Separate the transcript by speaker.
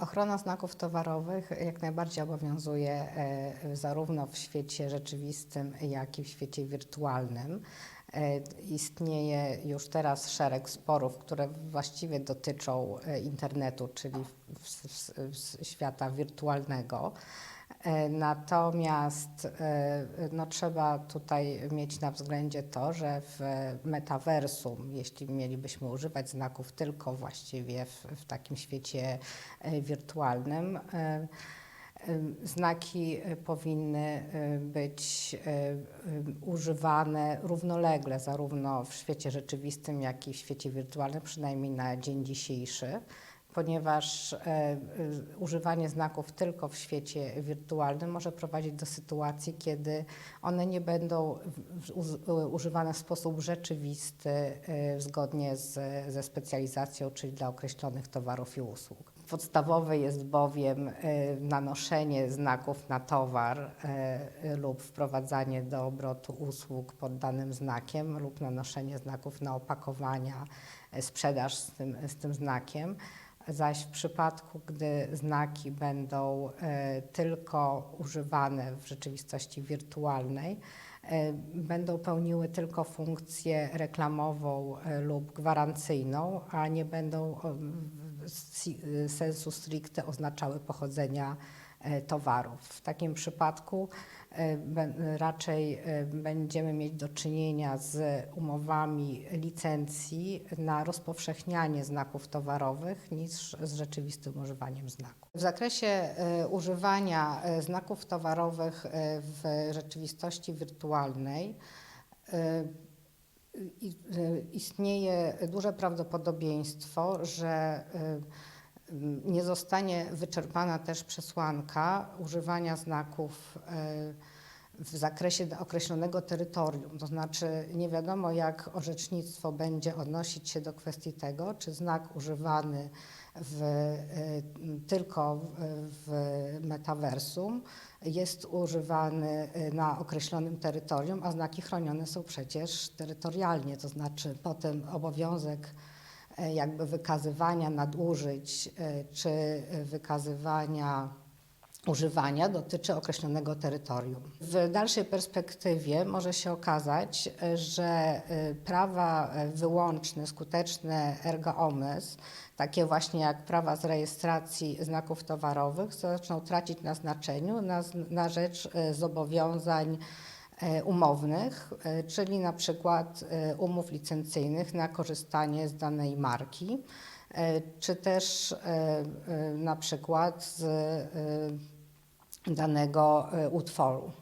Speaker 1: Ochrona znaków towarowych jak najbardziej obowiązuje e, zarówno w świecie rzeczywistym, jak i w świecie wirtualnym. E, Istnieje już teraz szereg sporów, które właściwie dotyczą e, internetu, czyli w- w- w- świata wirtualnego. E, Natomiast e, no, trzeba tutaj mieć na względzie to, że w metaversum, jeśli mielibyśmy używać znaków tylko właściwie w, w takim świecie e, wirtualnym, znaki powinny być używane równolegle, zarówno w świecie rzeczywistym, jak i w świecie wirtualnym, przynajmniej na dzień dzisiejszy ponieważ e, e, używanie znaków tylko w świecie wirtualnym może prowadzić do sytuacji, kiedy one nie będą e, używane w sposób rzeczywisty, e, zgodnie z, ze specjalizacją, czyli dla określonych towarów i usług. Podstawowe jest bowiem e, nanoszenie znaków na towar e, lub wprowadzanie do obrotu usług pod danym znakiem lub nanoszenie znaków na opakowania, e, sprzedaż z tym, z tym znakiem. Zaś w przypadku, gdy znaki będą e, tylko używane w rzeczywistości wirtualnej, e, będą pełniły tylko funkcję reklamową e, lub gwarancyjną, a nie będą sensu stricte oznaczały pochodzenia towarów. W takim przypadku e, raczej e, będziemy mieć do czynienia z umowami licencji na rozpowszechnianie znaków towarowych niż z rzeczywistym używaniem znaków. W zakresie e, używania e, znaków towarowych e, w rzeczywistości wirtualnej e, istnieje duże prawdopodobieństwo, że nie zostanie wyczerpana też przesłanka używania znaków y, w zakresie określonego terytorium. To znaczy nie wiadomo, jak orzecznictwo będzie odnosić się do kwestii tego, czy znak używany w, y, tylko w, metaversum jest używany y, na określonym terytorium, a znaki chronione są przecież terytorialnie, to znaczy potem obowiązek e, jakby wykazywania nadużyć e, czy wykazywania używania dotyczy określonego terytorium. W dalszej perspektywie może się okazać, e, że e, prawa e, wyłączne, skuteczne erga omnes, takie właśnie jak prawa z rejestracji znaków towarowych, zaczną tracić na znaczeniu na, na rzecz e, zobowiązań e, umownych, e, czyli na przykład e, umów licencyjnych na korzystanie z danej marki, e, czy też e, e, na przykład z e, danego e, utworu.